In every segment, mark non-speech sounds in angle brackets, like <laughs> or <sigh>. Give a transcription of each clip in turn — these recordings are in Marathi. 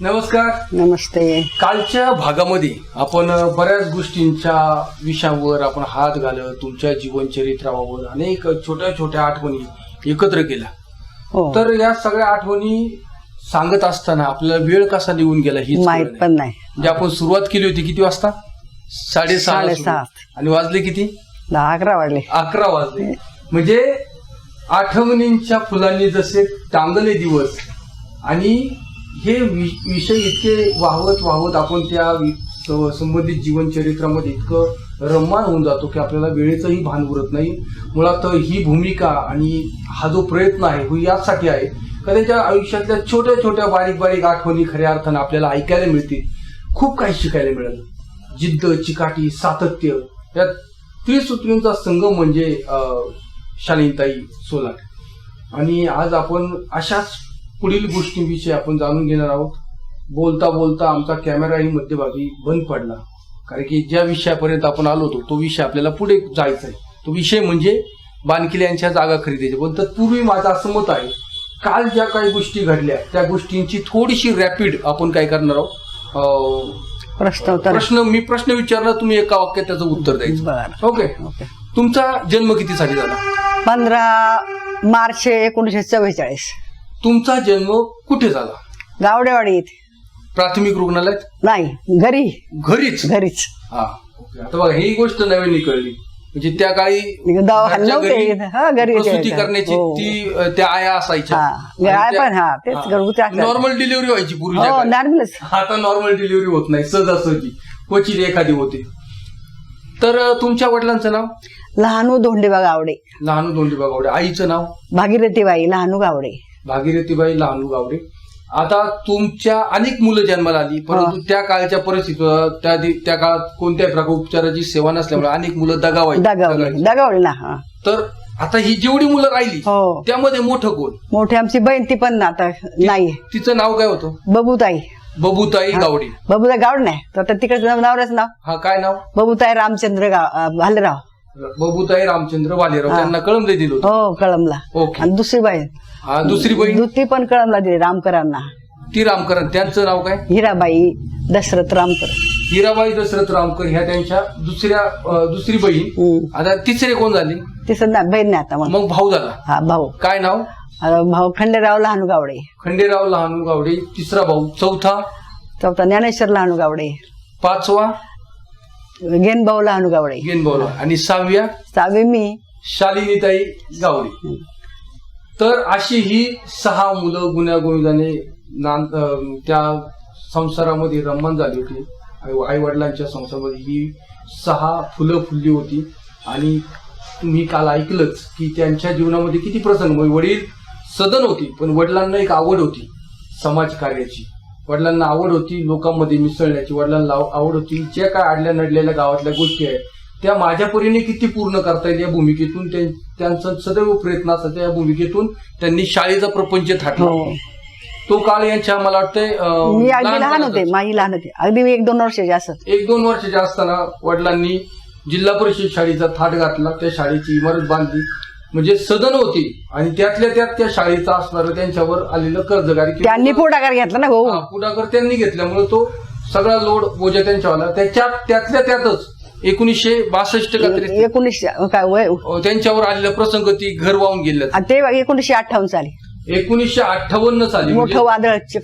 नमस्कार. नमस्ते. कालच्या भागामध्ये आपण बऱ्याच गोष्टींच्या विषयावर आपण हात घालत तुमच्या जीवनचरित्रावर अनेक छोट्या छोट्या आठवणी एकत्र केल्या. हो. तर या सगळ्या आठवणी सांगत असताना आपल्याला वेळ कसा निघून गेला ही माहीत पण नाही. म्हणजे आपण सुरुवात केली होती किती वाजता? साडेसहा. आणि वाजले किती? अकरा वाजले. अकरा वाजले. म्हणजे आठवणींच्या फुलांनी जसे टांगले दिवस आणि हे विषय इतके वाहवत वाहवत आपण त्या संबंधित जीवनचरित्रामध्ये इतकं रममान होऊन जातो की आपल्याला वेळेचंही भान उरत नाही. मुळात ही भूमिका आणि हा जो प्रयत्न आहे तो यासाठी आहे का त्यांच्या आयुष्यातल्या छोट्या छोट्या बारीक बारीक आठवणी खऱ्या अर्थानं आपल्याला ऐकायला मिळतील. खूप काही शिकायला मिळेल. जिद्द चिकाटी सातत्य या त्रिसूत्रींचा संगम म्हणजे अं, सोलाट आणि आज आपण अशाच पुढील गोष्टींविषयी आपण जाणून घेणार आहोत. बोलता बोलता आमचा कॅमेराही मध्यभागी बंद पडला. कारण की ज्या विषयापर्यंत आपण आलो होतो तो विषय आपल्याला पुढे जायचा आहे. तो विषय म्हणजे बानकिले यांच्या जागा खरेदीचे. पण तत्पूर्वी माझं असं मत आहे काल ज्या काही गोष्टी घडल्या त्या गोष्टींची थोडीशी रॅपिड आपण काय करणार आहोत? प्रश्न प्रश्न मी प्रश्न विचारला तुम्ही एका वाक्यात त्याचं उत्तर द्यायचं. ओके? तुमचा जन्म किती साली झाला? पंधरा मार्च एकोणीसशे चव्वेचाळीस. तुमचा जन्म कुठे झाला? गावडेवाडीत प्राथमिक रुग्णालयात? नाही घरी. घरीच? घरीच. हा ओके. आता बघा ही गोष्ट नवीन कळली म्हणजे त्या काळी दवाखाना घरच्या नव्हते. घरी हा, घरी प्रसूती. करण्याची हो. ती अ, त्या आया असायच्या. हा. आया पण, हा, तेच घरगुती असतात. नॉर्मल डिलिव्हरी व्हायची हो पूर्वीच्या नॉर्मलच. आता नॉर्मल डिलिव्हरी होत नाही सहजासहजी. क्वचित एखादी होते. तर अ, तुमच्या वडिलांचं नाव? लहानू धोंडेबा गावडे. लहानू दोंडीबा गावडे. आईचं नाव? भागीरथीबाई लहानू गावडे. भागीरथीबाई लहानू गावडे. आता तुमच्या अनेक मुलं जन्माला आली परंतु त्या काळच्या परिस्थितीत त्या त्या काळात कोणत्याही प्रकार उपचाराची सेवा नसल्यामुळे अनेक मुलं दगावायची दगावले. दगावले ना हा. तर आता ही जेवढी मुलं राहिली हो. त्यामध्ये मोठं कोण? मोठी आमची बहीण ती पण आता नाही. तिचं नाव काय होतं? बबूताई. बबुताई गावडे. बबूताई गावडे नाही. तर आता तिकडचं नवऱ्याच नाव. हा काय नाव? बबूताई रामचंद्र गाव अं, भालेराव. बबुताई रामचंद्र वालेराव हा. त्यांना कळमले दिलं होतं. हो कळमला ओके. आणि दुसरी बाई. हा दुसरी बहीण? ती पण कळमला दिली रामकरांना. ती रामकरण त्यांचं नाव काय? हिराबाई दशरथ रामकर. हिराबाई दशरथ रामकर ह्या त्यांच्या दुसऱ्या अ, दुसरी बहीण. हम्म. आता तिसरे कोण झाले? ती सध्या बहीण नाही आता मग. मग भाऊ झाला. हा भाऊ. काय नाव? अं, भाऊ खंडेराव लहानू गावडे खंडेराव लहानू गावडे तिसरा भाऊ. चौथा? चौथा ज्ञानेश्वर लहानू गावडे पाचवा? गेनभाऊ लहानू गावडे गेनबॉल आणि सहाव्या? सहावी मी. शालिनीताई गावडे. तर अशी ही सहा मुलं गुन्हागोविंदाने त्या संसारामध्ये रममान झाली होती. आई वडिलांच्या संसारामध्ये ही सहा फुलं फुलली होती. आणि तुम्ही काल ऐकलंच की त्यांच्या जीवनामध्ये किती प्रसंग. म्हणजे वडील सदन होती पण वडिलांना एक आवड होती समाज कार्याची. वडिलांना आवड होती लोकांमध्ये मिसळण्याची. वडिलांना आवड होती ज्या काय आडल्या नडलेल्या गावातल्या गोष्टी आहेत त्या माझ्या परीने किती पूर्ण करता येईल या भूमिकेतून त्यां- त्यांचा सदैव प्रयत्न असायचा या भूमिकेतून त्यांनी शाळेचा प्रपंच थाटला. हो. तो काळ यांच्या मला वाटतंय अं, मी अगदी लहान. होते माझी लहान होते. अगदी मी एक दोन वर्षाची असत एक दोन वर्षाच्या असताना वडिलांनी जिल्हा परिषद शाळेचा थाट घातला त्या शाळेची इमारत बांधली. म्हणजे सदन होती आणि त्यातल्या त्यात त्या शाळेचं असणारं त्यांच्यावर आलेलं कर्जगारी त्यांनी पुढाकार घेतला ना हा, पुढाकार त्यांनी घेतल्यामुळे तो सगळा लोड बोजा त्यांच्यावर त्याच्यात त्यातल्या त्यातच एकोणीसशे बासष्ट का त्रेसष्ट, एकोणीसशे काय वय? अं, त्यांच्यावर आलेला प्रसंग ती घर वाहून गेले. आणि ते एकोणीसशे अठ्ठावन्न साली. एकोणीसशे अठ्ठावन्न साली म्हणजे मोठं वादळ च-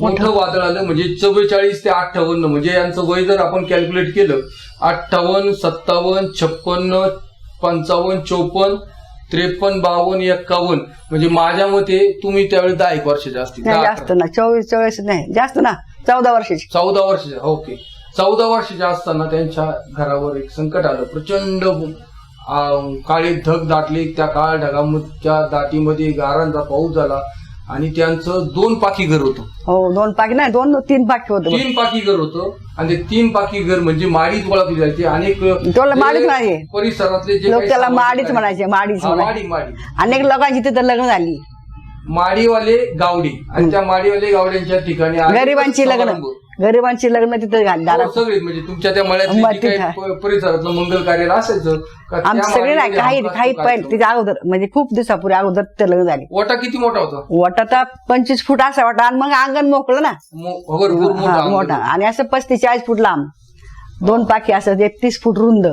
मोठं वादळ आलं म्हणजे चव्वेचाळीस ते अठ्ठावन्न म्हणजे यांचं वय जर आपण कॅल्क्युलेट केलं अठ्ठावन्न सत्तावन्न छप्पन्न पंचावन्न चौपन्न त्रेपन्न बावन्न एक्कावन्न म्हणजे माझ्या मते तुम्ही त्यावेळी दहा एक वर्षाचे असतील नाही दहा, जास्त ना चोवीस चोवीस नाही जास्त ना चौदा वर्षाची. चौदा वर्षाच्या ओके. चौदा वर्षाच्या असताना त्यांच्या घरावर एक संकट आलं. प्रचंड काळे ढग दाटले. त्या काळ ढगाच्या दाटीमध्ये गारांचा पाऊस झाला आणि त्यांचं दोन पाकी घर होतं. हो दोन पाकी नाही दोन तीन पाकी होत तीन पाकी घर होतं आणि ते तीन पाकी घर म्हणजे माडीच ओळखली जायची अनेक माडीच म्हणायचे. परिसरातले जे लोक त्याला माडीच म्हणायचे माडीच माडी माडी. अनेक लोकांची तिथं लग्न झाली. माडीवाले गावडी आणि त्या माडीवाले गावड्यांच्या ठिकाणी गरिबांची लग्न. गरिबांची लग्न तिथं घाल- दारात सगळे म्हणजे तुमच्या त्या मळ्यातली मग जी काही तिथं. प- परिसरातलं मंगल कार्य असायचं का त्या आमचे सगळे नाही माळ्यामध्ये काही काही कार्यक्रम? तिच्या अगोदर म्हणजे खूप दिवसापूर्वी अगोदर ते लग्न झाले ओटा किती मोठा होता वाटा तर पंचवीस फूट असा वाटा आणि मग अंगण मोकळं ना मो- भरपूर मोठा हा, अंगण. मोठा आणि असं पस्तीस चाळीस फूट लांब दोन पाकी असं एकतीस फूट रुंद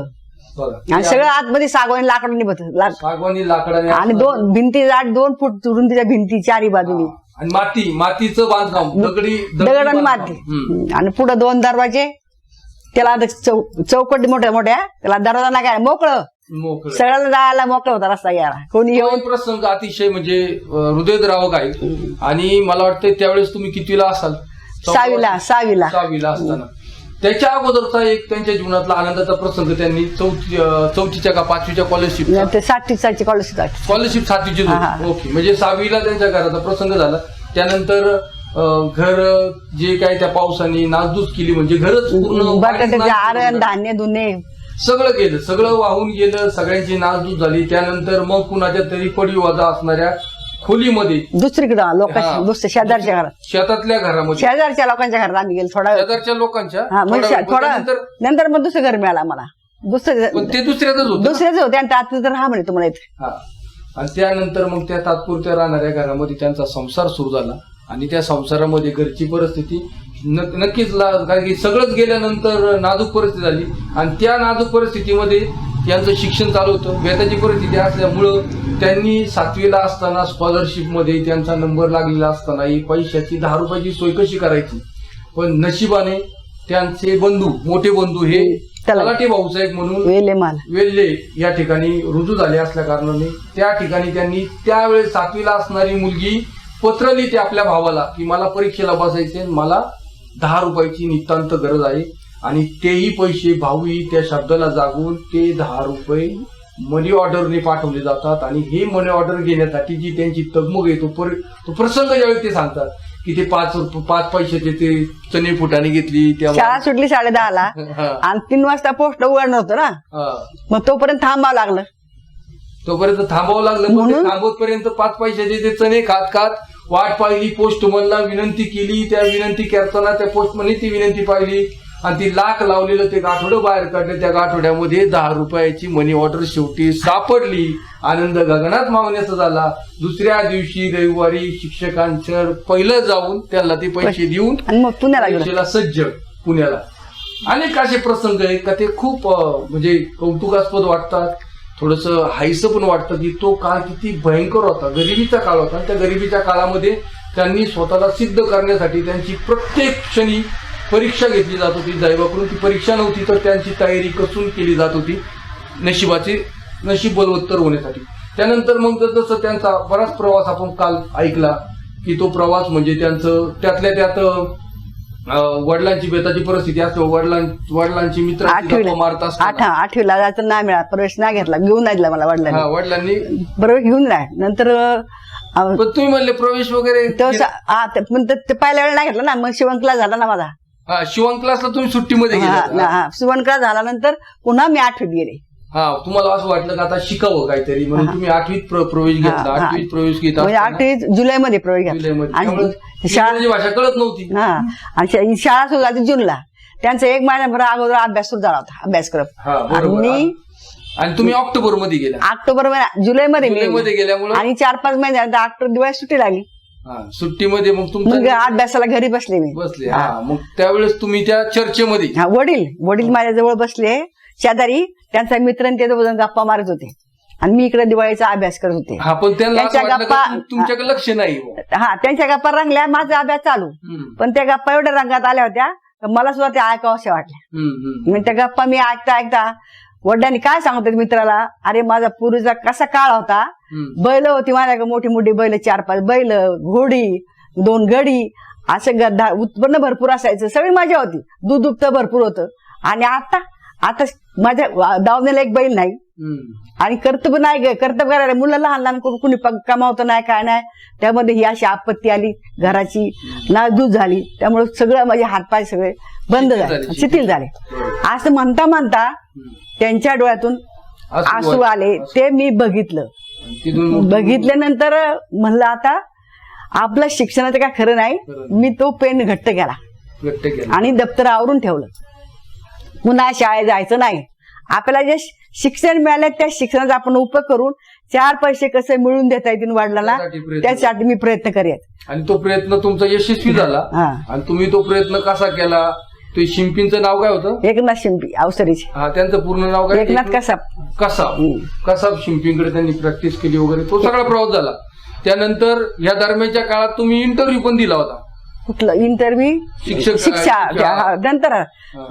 बघा. आणि सगळं आतमध्ये सागवानी लाकडं निभत ला- सागवानी लाकडाने आणि असं- दोन भिंती जाड दोन फूट रुंदीच्या भिंती चारी बाजूनी हा. आणि माती मातीचं बांधकाम दगडी दगड आणि. माती. आणि पुढे दोन दरवाजे त्याला आता चौ चौकट मोठ्या मोठ्या त्याला दरवाजा नाही काय मोकळं. मोकळं. सगळ्याला जायला मोकळं होता रस्ता घ्यायला कोणी येऊन प्रसंग अतिशय म्हणजे हृदयद्रावक आहे. आणि मला वाटतं त्यावेळेस तुम्ही कितवीला असाल? सहावीला सहावीला. सहावीला असताना. त्याच्या अगोदरचा एक त्यांच्या जीवनातला आनंदाचा प्रसंग त्यांनी चौथी चौथीच्या का पाचवीच्या स्कॉलरशिप ते सातवी सातची कॉलेज स्कॉलरशिप सातवीची ओके म्हणजे सहावीला त्यांच्या घराचा प्रसंग झाला. त्यानंतर घर जे काय त्या पावसाने नासधूस केली म्हणजे घरच पूर्ण आरण धान्य धुणे. सगळं गेलं. सगळं वाहून गेलं. सगळ्यांची नासधूस झाली. त्यानंतर मग कुणाच्या तरी पडी वजा असणाऱ्या खोलीमध्ये. दुसरीकडं हा. लोक दुसऱ्या शेजारच्या घरात. शेतातल्या घरामध्ये. शेजारच्या लोकांच्या घरात आम्ही गेलो थोडा वेळ. शेजारच्या लोकांच्या? हा मग थोडा त्यानंतर- नंतर मग दुसरं घर मिळालं मला दुसरं पण ते दुसऱ्यातच होतं? दुसऱ्याच होते आणि त्यात तर राहा म्हणे तुम्हाला इथे. हा. आणि त्यानंतर मग त्या तात्पुरत्या राहणाऱ्या घरामध्ये त्यांचा संसार सुरू झाला. आणि त्या संसारामध्ये घरची परिस्थिती न- नक्कीच ला- कारण की सगळंच गेल्यानंतर नाजूक परिस्थिती झाली. आणि त्या नाजूक परिस्थितीमध्ये यांचं शिक्षण चालू होतं. बेताची परिस्थिती असल्यामुळं त्यांनी सातवीला असताना स्कॉलरशिपमध्ये त्यांचा नंबर लागलेला असताना ही पैशाची दहा रुपयाची सोय कशी करायची? पण नशिबाने त्यांचे बंधू मोठे बंधू हे तलाठी. तलाठी भाऊसाहेब म्हणून वेले माल. वेल्हे या ठिकाणी रुजू झाले असल्या कारणाने. त्या ठिकाणी त्यांनी त्यावेळेस सातवीला असणारी मुलगी पत्र लिहिते आपल्या भावाला की मला परीक्षेला बसायचे मला दहा रुपयाची नितांत गरज आहे. आणि तेही पैसे भाऊही त्या शब्दाला जागून ते दहा रुपये मनी ऑर्डरने पाठवले जातात. आणि हे मनी ऑर्डर घेण्यासाठी जी त्यांची तगमग आहे तो पर तो प्रसंग ज्यावेळी ते सांगतात की ते पाच पाच पैशाचे ते चणे फुटाने घेतली शाळा सुटली साडे दहाला. <laughs> आणि तीन वाजता पोस्ट उघडणार होतं ना. मग तोपर्यंत थांबावं लागलं. तोपर्यंत थांबावं लागलं. पण म्हणून? ते थांबवतपर्यंत पाच पैशाचे ते चणे खात खात वाट पाहिली पोस्टमनला विनंती केली त्या विनंती करताना त्या पोस्टमनने ती विनंती पाहिली. आणि ती लाख लावलेलं ते गाठोडं बाहेर काढलं. त्या गाठोड्यामध्ये दहा रुपयाची मनी ऑर्डर शेवटी सापडली. आनंद गगनात मावण्याचा झाला. दुसऱ्या दिवशी रविवारी शिक्षकांचं पहिलं जाऊन त्यांना ते पैसे देऊन पुण्याला सज्ज पुण्याला. अनेक असे प्रसंग आहेत का ते खूप म्हणजे कौतुकास्पद वाटतात. थोडस हायसं पण वाटतं की तो काळ किती भयंकर होता. गरिबीचा काळ होता. आणि त्या गरिबीच्या काळामध्ये त्यांनी स्वतःला सिद्ध करण्यासाठी त्यांची प्रत्येक क्षणी परीक्षा घेतली जात होती दैवाकडून ती परीक्षा नव्हती तर त्यांची तयारी कसून केली जात होती नशिबाचे नशीब बलवत्तर होण्यासाठी. त्यानंतर मग जसं त्यांचा बराच प्रवास आपण काल ऐकला की तो प्रवास म्हणजे त्यांचं त्यातल्या त्यात वडिलांची बेताची परिस्थिती असते वडिलां वडिलांची मित्र आठवीला मारत आठवीला जायचं नाही मिळाला प्रवेश नाही घेतला घेऊन नाही दिला मला वडिलांनी. वडिलांनी. बरोबर घेऊन नाही. नंतर तुम्ही म्हणले प्रवेश वगैरे पण ते पहिल्या वेळेला नाही घेतला ना मग शिवण क्लास झाला ना माझा. हा शिवण क्लासला तुम्ही सुट्टीमध्ये गेले ना. शिवण क्लास झाल्यानंतर पुन्हा मी आठवीत गेले. हा तुम्हाला असं वाटलं का आता शिकावं काहीतरी? म्हणून. तुम्ही आठवीत प्र- प्रवेश घेतला. हा, हा. आठवीत प्रवेश घेत म्हणजे असताना? आठवीत जुलैमध्ये प्रवेश घेतला. जुलैमध्ये. आणि त्यामुळे शाळा इंग्रजी भाषा कळत नव्हती. हा. आणि शा- शाळा सुरू झाली जूनला. त्यांचा एक महिन्याभर अगोदर अभ्यास सुरू झाला होता अभ्यासक्रम. हा आणि बरोबर मी आणि तुम्ही ऑक्टोबरमध्ये गेल्या ऑक्टोबर महिना जुलैमध्ये मी जुलैमध्ये गेल्यामुळं? आणि चार पाच महिन्यानंतर ऑक्टोबर दिवाळी सुट्टी लागली. हा, सुट्टीमध्ये मग मग तुमचा अभ्यासाला घरी बसले मी. बसले हा. मग त्यावेळेस तुम्ही त्या चर्चेमध्ये? हा वडील वडील माझ्या जवळ बसले. शेजारी त्यांचा मित्र आणि त्याचं वजन गप्पा मारत होते. आणि मी इकडे दिवाळीचा अभ्यास करत होते. हा पण त्यांना असं त्यांच्या वाटलं का गप्पा- तुम- तुमच्याकडे लक्ष नाही बुवा. हा त्यांच्या गप्पा रंगल्या माझा अभ्यास चालू. हम्म, पण त्या गप्पा एवढ्या रंगात आल्या होत्या मला सुद्धा त्या ऐकावश्या वाटल्या. हम्म, हम्म. मग त्या गप्पा मी ऐकता ऐकता वडिलांनी काय सांगत होते मित्राला? अरे माझा पूर्वीचा कसा काळ होता. बैल होती माझ्याकडे मोठी मोठी बैल चार पाच बैल घोडी दोन गडी असं गद्दा उत्पन्न भरपूर असायचं. सगळी मजा होती. दूध दुभतं भरपूर होतं. आणि आता आता माझ्या दावणीला एक बैल नाही. आणि कर्तव्य नाही ग कर्तव्य करायला. मुलं लहान लहान कोण- कमावतं नाही काय नाही. त्यामध्ये ही अशी आपत्ती आली घराची. नासधूस झाली. त्यामुळे सगळं माझे हातपाय सगळे बंद झाले. शिथिल झाले. असं म्हणता म्हणता. त्यांच्या डोळ्यातून आसू आले. ते मी बघितलं. बघितल्यानंतर म्हणलं आता आपलं शिक्षणाचं काय खरं नाही. मी तो पेन घट्ट केला. आणि दप्तर आवरून ठेवलं. पुन्हा शाळेत जायचं नाही. आपल्याला जे शिक्षण मिळालं त्या शिक्षणाचा आपण उपयोग करून चार पैसे कसे मिळवून देता येतील वडिलांना त्यासाठी मी प्रयत्न करेन आणि तो प्रयत्न तुमचा यशस्वी झाला. आणि तुम्ही तो प्रयत्न कसा केला? ते शिंपींचं नाव काय होतं? एकनाथ शिंपी अवसरीचे. हा त्यांचं पूर्ण नाव काय? एकनाथ कसाब कसाब हम्म. कसाब शिंपींकडे त्यांनी प्रॅक्टिस केली वगैरे. तो सगळा प्रवास झाला. त्यानंतर या दरम्यानच्या काळात तुम्ही इंटरव्ह्यू पण दिला होता. कुठलं? इंटरव्ह्यू शिक्षक- शिक्षा. हा, नंतर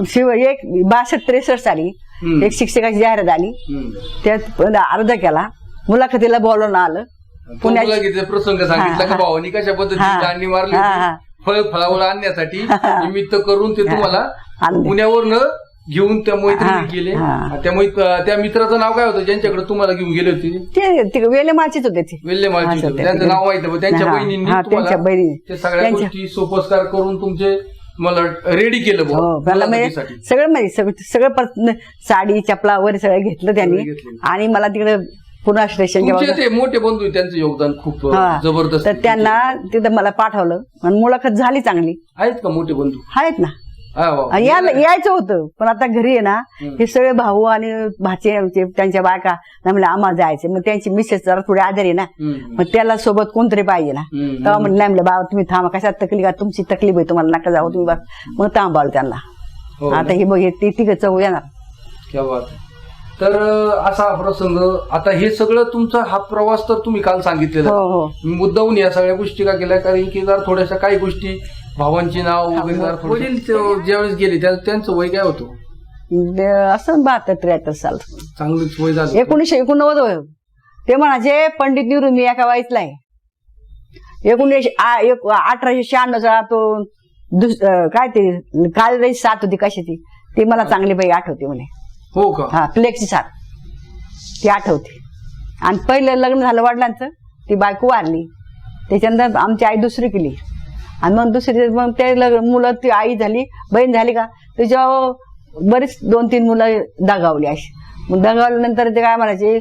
शिव एक बासष्ट त्रेसष्ट साली हम्म. एक शिक्षकाची जाहिरात आली. हम्म. त्यात अर्ज केला. मुलाखतीला बोलवून आलं. तो मुलाखतीचा प्रसंग सांगितला हा, की भावानी? कशा पद्धतीने हा, दांडी मारली हा, हा. फळ फळावळ आणण्यासाठी <laughs> निमित्त करून ते तुम्हाला आणले. पुण्यावरनं घेऊन त्या हा, मैत्रिणी गेले हा. त्यामुळे त्या मित्राचं नाव काय होतं ज्यांच्याकडे तुम्हाला घेऊन गेले होते ते ते वेलेमाचीच होते ते वेल्ले. ते- त्यांचं नाव माहीत पण त्यांच्या हा, बहिणींनी हा, तुम्हाला त्यांच्या बहिणी. ते सगळ्या त्यांच्या- गोष्टी सोपस्कार करून तुमचे मला रेडी केलं बुवा हो मला म्हणजे मुलाखतीसाठी. सगळं म्हणजे सगळं सगळं साडी चपला वगैरे सगळं घेतलं त्यांनी घेतलं. आणि मला तिकडे पुन्हा स्टेशन तुमचे ते मोठे बंधू आहेत, त्यांचं योगदान खूप अं, जबरदस्त तर त्यांना तिथं मला पाठवलं. आणि मुलाखत झाली चांगली. आहेत का मोठे बंधू? आहेत ना. हा, वा. या यायचं होतं. पण आता घरी आहे ना. हे सगळे भाऊ आणि भाचे आमचे, त्यांच्या बायका म्हणले आम्हाला जायचं मग त्यांची मिसेस जरा थोडी आजारी आहे ना. हम्म. मग त्याला सोबत कोणतरी पाहिजे ना. हम्म. तेव्हा म्हणलं नाही म्हणलं बाबा तुम्ही थांबा. कशात तकलीफ आहे? तुमची तकलीफ आहे. तुम्हाला नका जाऊ. तुम्ही बस. मग थांबावलं त्यांना. हो आता हे बघ हे ती तिघ चव येणार. क्या बात आहे. तर असा हा प्रसंग आता हे सगळं तुमचा हा प्रवास तर तुम्ही काल सांगितलेला. हो हो. मी मुद्दाहून या सगळ्या गोष्टी का केल्या? कारण की जर थोड्याशा काही गोष्टी भावांची नाव वगैरे जरा थोडं- वडील ते- ज्यावेळेस गेले त्या- त्यांचं वय काय होतं? ते असं बहात्तर त्र्याहत्तर साल. चांगलंच वय झालं एकोणीसशे एकोणनव्वद होय ते म्हणाचे पंडित निवृत्त मी एका वाईचला आहे. एकोणीसशे आ- एक- अठराशे शहाण्णवचा तो दुस अं, काय ते काल साथ होती कशाची. ती मला चांगली बाई आठवते म्हणे. हो का? हा प्लेगची साथ. ती आठवते. आणि पहिलं लग्न झालं वडिलांचं ती बायको वारली. त्याच्यानंतर आमची आई दुसरी केली. आणि मग दुसरी मग ते लग्न मुलं ती आई झाली बहीण झाली का? त्याच्यावर बरीच दोन तीन मुलं दगावली अशी. मग दगावल्यानंतर ते काय म्हणायचे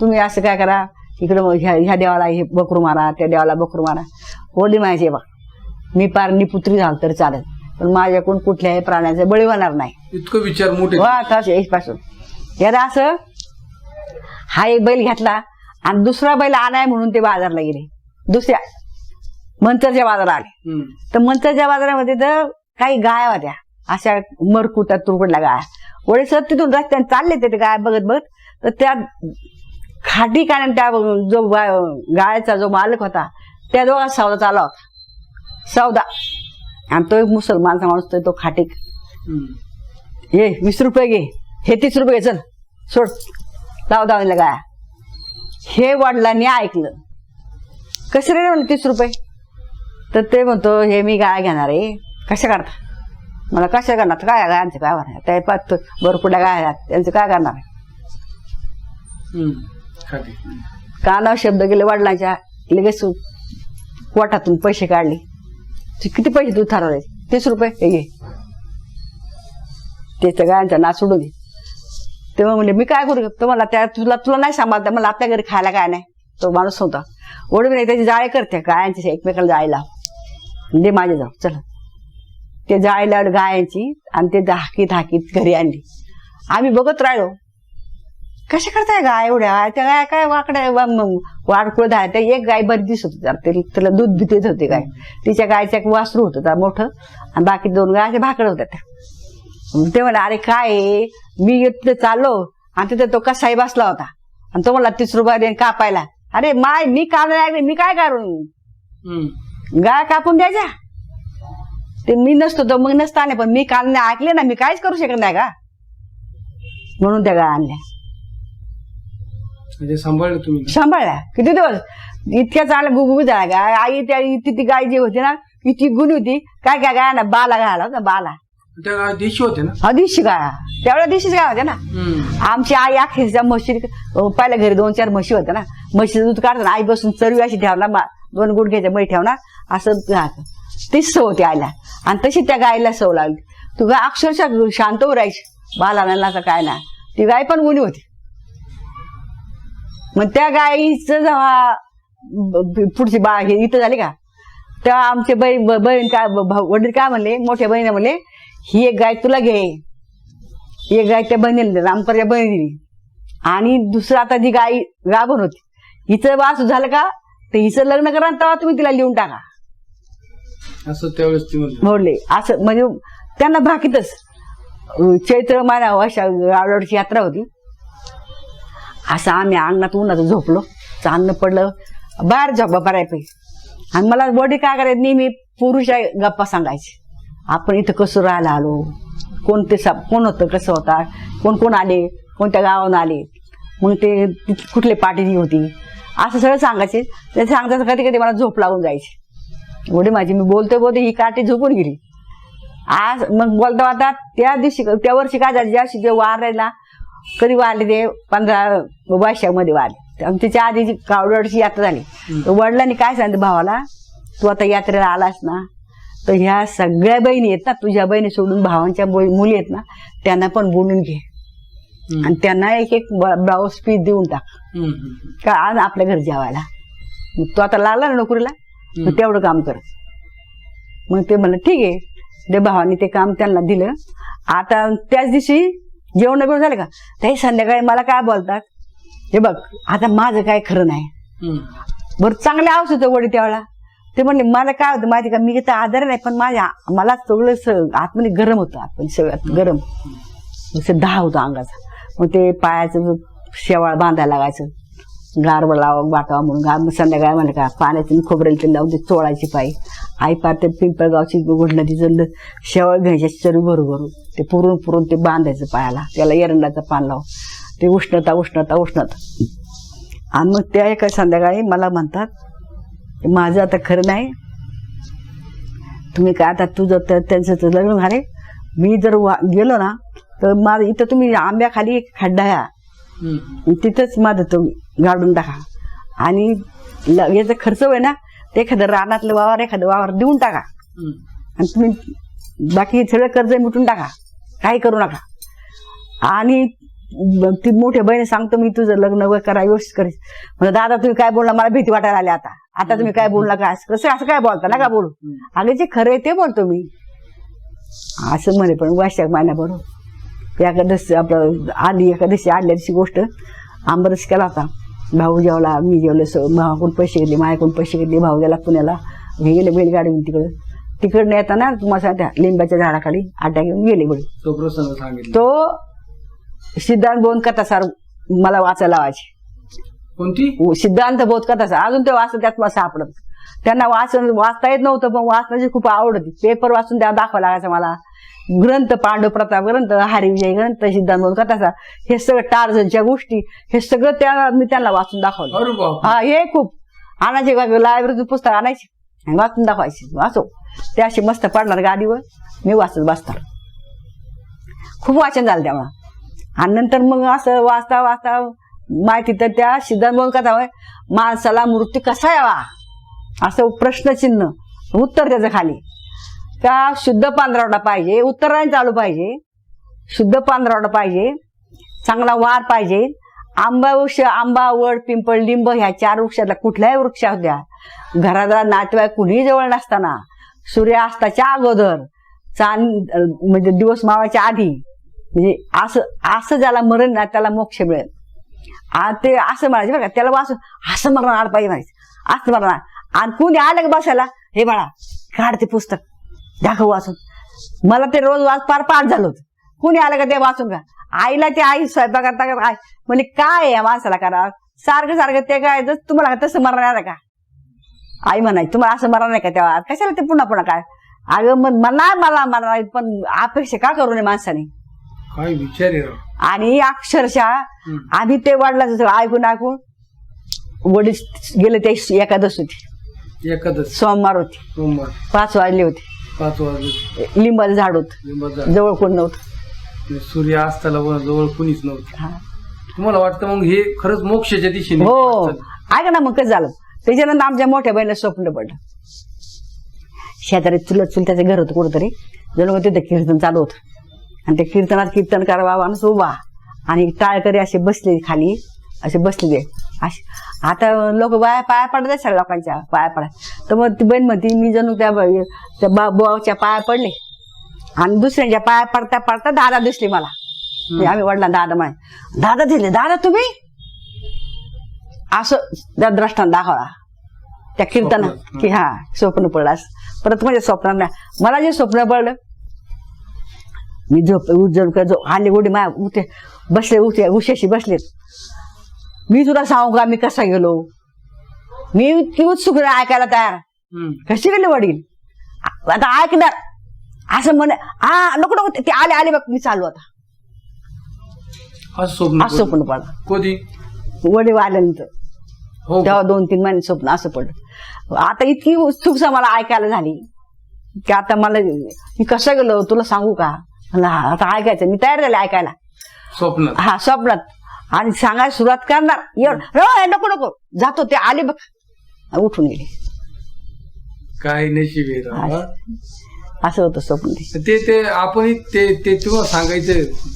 तुम्ही असं काय करा? इकडं मग ह्या ह्या देवाला हे बकरू मारा त्या देवाला बकरू मारा. वडील म्हणायचे बा मी पार निपुत्री झाल तर चालेल. पण माझ्याकडून कुठल्याही प्राण्याचा बळी होणार नाही. इतकं विचार मोठे. आता पासून याला असं हा एक बैल घेतला आणि दुसरा बैल आणाय म्हणून ते बाजारला गेले. दुसऱ्या मंचरच्या बाजारात आले. तर मंचरच्या बाजारामध्ये तर काही गाया होत्या. अशा मरकुटा तुरकुटल्या गाया. वडील सर तिथून रस्त्याने चालले ते गाय बघत बघत तर त्या खाटी काय त्या जो गायचा जो मालक होता त्या दोघा सौदा चालला होता. सौदा. आणि तो एक मुसलमानचा माणूस तो- तो खाटीक. ये वीस रुपये घे. हे तीस रुपये घे चल. सोड. लाव दावणीला गाया हे वडिलांनी ऐकलं. कसे रे म्हणलं तीस रुपये? तर ते म्हणतो हे मी गाय घेणार आहे. कशा करता मला कशा करणार? काय गायांचं काय होणार? त्या पाहत भरपूर गाय त्यांचं काय करणार. कानावर शब्द गेले वडिलांच्या. लगेच पोटातून पैसे काढले. तू किती पैसे तू ठरवले? तीस रुपये? हे घे. त्याच्या गायांचा नाच सोडून दे. तेव्हा म्हणले मी काय करू? तो मला त्या तुला तुला नाही सांभाळता मला आपल्या घरी खायला काय नाही. तो माणूस होता. ओढून नाही त्याची जाळे करते गायांची एकमेकाला जाळी लाव दे माझे जाऊ चला. ते जाळी लावलं गायांची आणि ते धाकीत घरी आणली. आम्ही बघत राहिलो. कशा करताय गाय एवढ्या? त्या गाय काय वाकड्या वाडकुळ धाय त्या एक गाय बरी दिसत होती. तिला दूध देत होते गाय. तिच्या गायचं एक वासरू होतं त्या मोठं. आणि बाकी दोन गाय भाकड होत्या त्या. ते म्हणा अरे काय? मी तिथे चाललो आणि तिथे तो कसाई बसला होता. आणि तो मला तीस रुपये देईन कापायला. अरे माय मी ऐकले मी काय करू हम्म. गाय कापून द्यायच्या. ते मी नसतो तो मग नसताना पण मी काल ऐकले ना मी काहीच करू शकत नाही का? म्हणून त्या गाय आणल्या. म्हणजे सांभाळलं तुम्ही? सांभाळल्या किती दिवस? इतक्या चांगल्या गुबगुबीत झाल्या गाय आई त्या इथे ती गाय जी होती ना इतकी गुणी होती. काय काय गाय ना बाला घाला होता बाला. त्या देशी होते ना? हा दिवशी गाय त्यावेळेला दिवशीच गाय होत्या ना. हम्म. आमची आई अखेरच्या म्हशी पहिल्या घरी दोन चार म्हशी होत्या ना. म्हशीचं दूध काढताना आई बसून चरवी अशी ठेवणार मा- दोन गुडघ्याच्या मै ठेवणार असं राहतं. तीच सव होती आईला. आणि तशी त्या गायला सव लागली तू गाय अक्षरशः शांत राहायची. बाला नानाचा काय ना ती गाय पण गुणी होती. मग त्या गायीचं जेव्हा पुढची बा हे इथं झाली का? तेव्हा आमचे बहीण बहीण काय वडील काय म्हणले? मोठ्या बहिणी म्हणले ही एक गाय तुला घे. एक गाय त्या बहिणीला रामकरच्या बहिणीने. आणि दुसरं आता जी गाय गाभण होती हिचं वास झालं का? तर हिचं लग्न करा तेव्हा तुम्ही तिला लिहून टाका. असं त्यावेळेस म्हणली. असं म्हणजे त्यांना भाकीतच चैत्र महिना अशा आवडची यात्रा होती. असं आम्ही अंगणात उन्हाचं झोपलो. चांदणं पडलं. बाहेर झोपा बऱ्यापैकी. आणि मला वडील काय करायचं नेहमी पुरुष आहे गप्पा सांगायचे. आपण इथं कसं राहायला आलो? कोणते सा कोण होतं कसं होता? कोण कोण आले? कोणत्या गावाहून आले? मग ते कुठले पार्टी होती? असं सगळं सांगायचे. ते सांगताच कधी कधी मला झोप लागून जायची. एवढी माझी मी बोलते बोलते ही काठी झोपून गेली. आज मग बोलता बोलता त्या दिवशी त्या वर्षी काय झालं? ज्या दिवशी जे वार आहे ना कधी वारले ते पंधरा वर्षामध्ये आणि त्याच्या आधी कावडची यात्रा झाली. वडिलांनी काय सांगितलं भावाला तू आता यात्रेला आलास ना तर ह्या सगळ्या बहिणी आहेत ना तुझ्या बहिणी सोडून भावांच्या मुली आहेत ना त्यांना पण बोलून घे. आणि त्यांना एक एक ब्लाऊज पीस देऊन टाक. का आज आपल्या घरी जेवायला. तू आता लागला ना नोकरीला मग तेवढं काम कर. मग ते म्हणलं ठीक आहे. ते भावाने ते काम त्यांना दिलं. आता त्याच दिवशी जेवण बिवण झालं का? ते संध्याकाळी मला काय बोलतात? हे बघ आता माझं काय खरं नाही. बरं चांगले आवाज होतं वडी त्यावेळेला ते म्हणले मला काय होतं माहिती का? मी तर आधार नाही पण माझ्या मला सगळं आतमध्ये गरम होतं आतमध्ये सगळ्यात गरम. जसं दहा होतं अंगाचा. मग ते पायाचं शेवाळ बांधायला लागायचं. गारवा लावा वाटावा म्हणून. गार मग संध्याकाळी म्हणलं का पाण्याचं खोबरेल तेल लावून ते चोळायची पायी. आई पार ते पिंपळगावची घडलं तिचं शेवाळ घ्यायची चरू भरू भरू. ते पुरून पुरून ते बांधायचं पायाला. त्याला एरंडाचं पान लाव ते उष्णता उष्णता उष्णता. आणि मग त्या एका संध्याकाळी मला म्हणतात माझं आता खरं नाही. तुम्ही काय आता तुझं तर त्यांचं तर लग्न झाले. मी जर गेलो ना तर माझं इथं तुम्ही आंब्याखाली एक खड्डा हम्म. तिथंच माझं तो गाडून टाका. आणि याचा खर्च आहे ना ते एखादं रानातलं वावर एखादं वावर देऊन टाका. आणि तुम्ही बाकी सगळं कर्ज मिटून टाका. काही करू नका. आणि ती मोठ्या बहिणी सांगतो मी तुझं लग्न वगैरे करा व्यवस्थित करीस. म्हणजे दादा तुम्ही काय बोलला? मला भीती वाटायला आली आता. आता तुम्ही काय बोलला काय कसं असं काय बोलता? नका बोलू. अगं जे खरं आहे ते बोलतो मी. असं म्हणे पण वैशाख महिना बरोबर एकादशी आपलं आली एकादशी आदल्या दिवशी गोष्ट आंबरस केला होता. भाऊ जेवला मी जेवलं स भावाकडून पैसे घेतले माझ्याकडून पैसे घेतले भाऊ गेला पुण्याला. हे गेले बैलगाडी तिकडं. तिकडनं येताना तुम्हाला सांगते लिंबाच्या झाडाखाली आट्या घेऊन गेले बळे तो प्रसंग सांगितलं. तो सिद्धांत बोध कथा सार मला वाचायला लावायची. कोणती? सिद्धांत बोध कथा सार. अजून ते वाचत त्यात मला सापडत. त्यांना वाचन वाचता येत नव्हतं पण वाचण्याची खूप आवड होती. पेपर वाचून त्या दाखवा लागायचा मला. ग्रंथ पांडव प्रताप ग्रंथ हरिविजय ग्रंथ सिद्धांत बोध कथा सार हे सगळं टार्झनच्या गोष्टी हे सगळं त्या मी त्यांना वाचून दाखवलं. हा हे खूप आणायचे लायब्ररीतून पुस्तक आणायचे? आणि वाचून दाखवायचे. वाचो ते असे मस्त पडणार गाडीवर. मी वाचत बसणार. खूप वाचन झालं त्यामुळं आणि नंतर मग असं वाचता वाचता माहिती तर त्या सिद्धांत बोल कथा होय माणसाला मृत्यू कसा यावा? असं प्रश्नचिन्ह. उत्तर त्याचं खाली. का शुद्ध पांढरावडा पाहिजे. उत्तरायण चालू पाहिजे. शुद्ध पांढरावडा पाहिजे. चांगला वार पाहिजे. आंबा वृक्ष आंबा वड पिंपळ लिंब ह्या चार वृक्षातला कुठल्याही वृक्ष द्या. घराला नातेवाईक कुणीही जवळ नसताना सूर्यास्ताच्या अगोदर चांद म्हणजे दिवस मावाच्या आधी म्हणजे असं असं ज्याला मरण ना त्याला मोक्ष मिळेल. ते असं म्हणायचं बघा त्याला वाचून असं मरण आलं पाहिजे म्हणायचं. असं मरण आणि कुणी आलं का बसायला? हे बाळा काढ ते पुस्तक. दाखव वाचून. मला ते रोज वाच पार पाठ झालं होतं. कुणी आलं का ते वाचून का आईला ते आई स्वयंपाक करता करता आई म्हणजे काय या माणसाला करा? सारखं सारखं ते काय तुम्हाला तसं मरण आलं का? आई म्हणायची तुम्हाला असं मरण नाही का तेव्हा? कशाला ते पुन्हा पुन्हा काय? अगं मग मला मला मला पण अपेक्षा का करू नये माणसाने? काय विचार. आणि अक्षरशः. आम्ही ते सगळं ऐकून ऐकून वडील गेले ते एकादश होती. एखादच सोमवार होती. सोमवार. पाच वाजले होते. पाच वाजले. लिंबाचं झाड होत. लिंबाचा जवळ कोण नव्हतं. सूर्य असताना जवळ कुणीच नव्हतं. हा. तुम्हाला वाटतं मग हे खरंच मोक्षाच्या दिशेने हो. वाटचाल. ऐका ना मग कसं झालं? त्याच्यानंतर आमच्या मोठ्या बहिणीला स्वप्न पडलं. शेजारी चुलत चुलत्याचं घर होतं कुठंतरी. जणू काही तिथे कीर्तन चालू होतं. आणि त्या कीर्तनात कीर्तन करावा माणूस उभा आणि टाळकरी असे बसले खाली. असे बसलेले. अशी. आता लोक बाया पाया पडतात सगळ्या लोकांच्या पाया पडा तर मग ती बहीण म्हणते मी जणू त्या ब- त्या बा- बुवाच्या पाया पडले. आणि दुसऱ्यांच्या पाया पडता पडता दादा दिसले मला. म्हणजे आम्ही वडला दादा म्हणे दादा दिले दादा तुम्ही? असं त्या द्रष्टांत दाखवला. त्या कीर्तन. की हा स्वप्न पडलं असं. परत माझ्या स्वप्नात नाही मला जे स्वप्न पडलं मी झोप उजड जो आले गोडी मा उठे बसले उठे उशाशी बसलेत. मी तुला सांगू का? मी कसा गेलो? मी इतकी उत्सुक ऐकायला तयार. कशी गेले वडील? आता ऐकणार असं म्हणे हा नको नको ते- आले आले बघ मी चालू आता. असं स्वप्न स्वप्न पडलं. कधी? वडील आल्यानंतर. हो तेव्हा दोन तीन महिने स्वप्न असं पडलं. आता इतकी उत्सुकता मला ऐकायला झाली. की आता मला मी कसं गेलो तुला सांगू का? आता ऐकायचं. मी तयार झाले ऐकायला. स्वप्नात. हा स्वप्नात. आणि सांगायला सुरुवात करणार. एवढं. "रो, नको नको. जातो ते आले बघ. उठून गेले. काय नशीब आहे राव, हा? असं. होतं स्वप्न ते. ते ते आपण ते ते तुम्हाला सांगायचं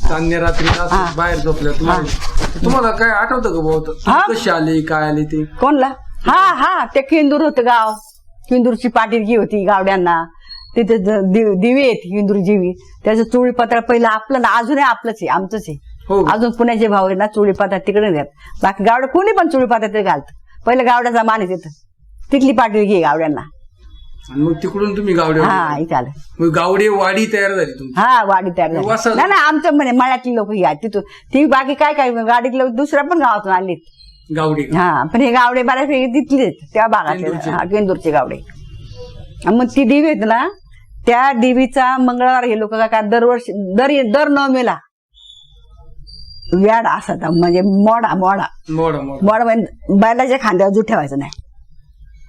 चांदण्या रात्री असं हा. बाहेर झोपल्या तुम्हाला तुम्हाला काय आठवतं का भाऊ हा. कशी आले काय आले ते? कोणला? हा हा. ते किंदूर होतं गाव. किंदूरची पाटीलकी होती गावड्यांना. तिथे ज- दि- दिवे आहेत किंदूर जीवी. त्याचं चोळी पत्र पहिलं आपलं ना अजूनही आपलंच आहे आमचंच आहे. हो. अजून पुण्याचे भाऊ आहे ना चोळी पात्र तिकडे देत बाकी गावड्या कोणी पण चोळी पात्र ते घालतं. पहिलं गावड्याचा मान आहे तिथं तिथली पाटीलकी आहे गावड्यांना. आणि मग तिकडून तुम्ही गावडे हा इथे आलं. मग गावडे वाडी तयार झाली तुमची. हा वाडी तयार झाली. नाही आमचं म्हणे मळ्यातली लोक या तिथून. ती बाकी काय काय गाडीतले दुसऱ्या पण गावातून आली गावडे हा पण हे गावडे बऱ्यापैकी तिथले आहेत, त्या भागातले. केंदूरचे. हा केंदूरचे गावडे. आणि मग ती देवी आहेत ना त्या देवीचा मंगळवार हे लोक काय दरवर्षी दर दर नवमीला व्याड असा म्हणजे मोडा मोडा. मोडा मोडा. मोडा म्हणजे बैलाच्या खांद्यावर जूट ठेवायचं नाही.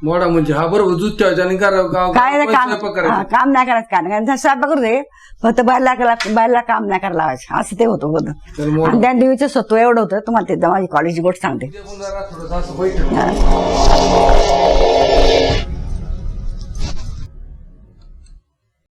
मोडा म्हणजे हा बरोबर दूध ठेवायचं आणि गाव- गाव- काय नाही काम? स्वयंपाक हा, करायचा. काम नाही करायचं काय नाही करायचं. स्वयंपाक करू दे. फक्त बैला बैला काम नाही करायला लावायचं. असं ते होतं बघ तर मोडा. आणि त्या देवीचं सत्व एवढं होतं तुम्हाला ते माझी कॉलेज गोष्ट सांगते. उद्या. हा.